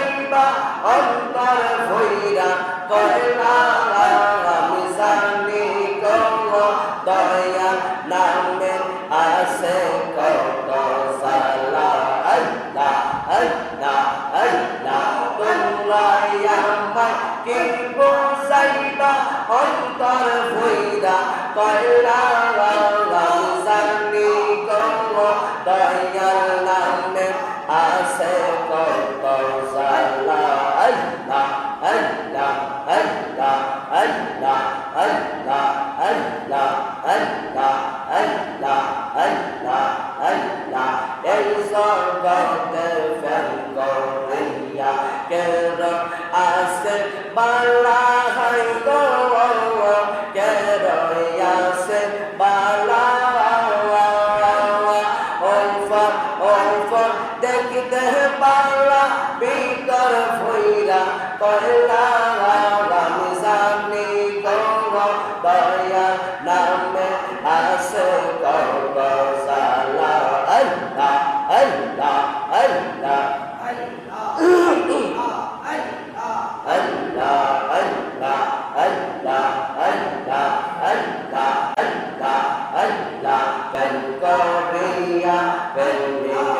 যাইবা অন্তর ভৈরা কয়লা আমি জানি কম দয়া নামে আসে কত সালা আল্লাহ আল্লাহ আল্লাহ তোমরা আমাকে বোঝাইবা অন্তর ভৈরা কয়লা দেখতে পারা বিতর ভইরা কয়লা দয়া নামে আসে করব সালা আল্লাহ আল্লাহ আল্লাহ Hallelujah.